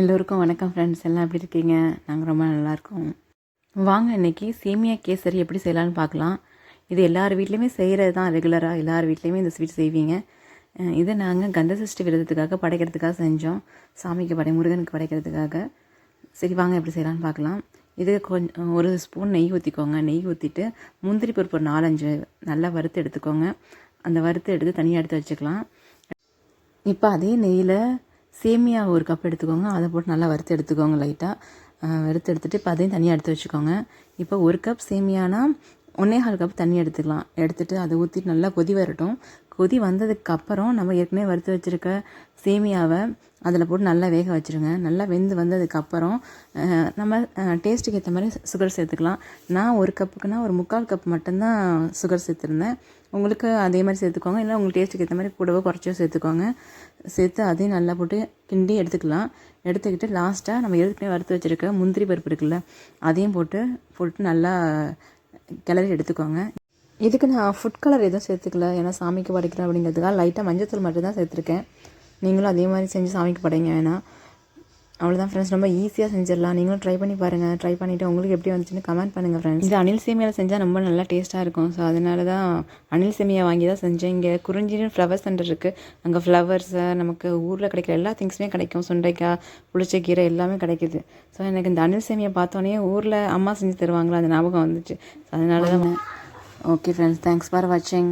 எல்லோருக்கும் வணக்கம் ஃப்ரெண்ட்ஸ் எல்லாம் எப்படி இருக்கீங்க? நாங்கள் ரொம்ப நல்லாயிருக்கோம் வாங்க இன்றைக்கி சேமியா கேசரி எப்படி செய்யலாம்னு பார்க்கலாம். இது எல்லார் வீட்லேயுமே செய்கிறது தான் ரெகுலராக எல்லார் வீட்லேயுமே இந்த ஸ்வீட் செய்வீங்க. இதை நாங்கள் கந்த சஷ்டி விரதத்துக்காக படைக்கிறதுக்காக செஞ்சோம். சாமிக்கு படை முருகனுக்கு படைக்கிறதுக்காக. சரி வாங்க எப்படி செய்யலான்னு பார்க்கலாம். இது கொஞ்சம் ஒரு ஸ்பூன் நெய் ஊற்றிக்கோங்க நெய் ஊற்றிட்டு முந்திரி பருப்பு ஒரு நாலஞ்சு நல்லா வறுத்து எடுத்துக்கோங்க. அந்த வறுத்து எடுத்து தனியாக எடுத்து வச்சுக்கலாம். இப்போ அதே நெய்யில் சேமியா ஒரு கப் எடுத்துக்கோங்க. அதை போட்டு நல்லா வறுத்து எடுத்துக்கோங்க லைட்டாக வறுத்து எடுத்துகிட்டு இப்போ அதையும் தனியாக எடுத்து வச்சுக்கோங்க. இப்போ ஒரு கப் சேமியானா ஒன்றே கால் கப் தண்ணி எடுத்துக்கலாம். எடுத்துகிட்டு அதை ஊற்றிட்டு நல்லா கொதி வரட்டும். கொதி வந்ததுக்கப்புறம் நம்ம ஏற்கனவே வறுத்து வச்சுருக்க சேமியாவை அதில் போட்டு நல்லா வேக வச்சுருங்க. நல்லா வெந்து வந்ததுக்கப்புறம் நம்ம டேஸ்ட்டுக்கு ஏற்ற மாதிரி சுகர் சேர்த்துக்கலாம். நான் ஒரு கப்புக்குனா ஒரு முக்கால் கப் மட்டும்தான் சுகர் சேர்த்துருந்தேன். உங்களுக்கு அதே மாதிரி சேர்த்துக்கோங்க. இல்லை உங்களுக்கு டேஸ்ட்டுக்கு ஏற்ற மாதிரி கூடவோ குறைச்சோ சேர்த்துக்கோங்க. சேர்த்து அதையும் நல்லா போட்டு கிண்டி எடுத்துக்கலாம். எடுத்துக்கிட்டு லாஸ்ட்டாக நம்ம ஏற்கனவே வறுத்து வச்சுருக்க முந்திரி பருப்பு இருக்குல்ல அதையும் போட்டு போட்டு நல்லா கிளறி எடுத்துக்கோங்க. இதுக்கு நான் ஃபுட் கலர் எதுவும் சேர்த்துக்கல. ஏன்னா சாமிக்கு படைக்கிறேன் அப்படிங்கிறதுக்காக லைட்டாக மஞ்சத்தூள் மட்டும் தான் சேர்த்துருக்கேன். நீங்களும் அதே மாதிரி செஞ்சு சாமிக்கு படைங்க வேணாம். அவ்வளோதான் ஃப்ரெண்ட்ஸ் ரொம்ப ஈஸியாக செஞ்சிடலாம். நீங்களும் ட்ரை பண்ணி பாருங்கள் ட்ரை பண்ணிவிட்டு உங்களுக்கு எப்படி வந்துச்சுன்னு கமெண்ட் பண்ணுங்கள் ஃப்ரெண்ட்ஸ் இது அனில் சேமியாவில் செஞ்சால் ரொம்ப நல்லா டேஸ்ட்டாக இருக்கும். ஸோ அதனால தான் அனில் சேமியா வாங்கி தான் செஞ்சேன். இங்கே குறிஞ்சின்னு ஃப்ளவர் சென்டர் இருக்குது அங்கே ஃப்ளவர்ஸு நமக்கு ஊரில் கிடைக்கிற எல்லா திங்ஸுமே கிடைக்கும். சுண்டைக்காய் புளிச்சக்கீரை எல்லாமே கிடைக்குது. ஸோ எனக்கு இந்த அனில் சேமியா பார்த்தோன்னே ஊரில் அம்மா செஞ்சு தருவாங்களா? அந்த ஞாபகம் வந்துச்சு. ஸோ அதனால தான் ஓகே ஃப்ரெண்ட்ஸ் தேங்க்ஸ் ஃபார் வாட்சிங்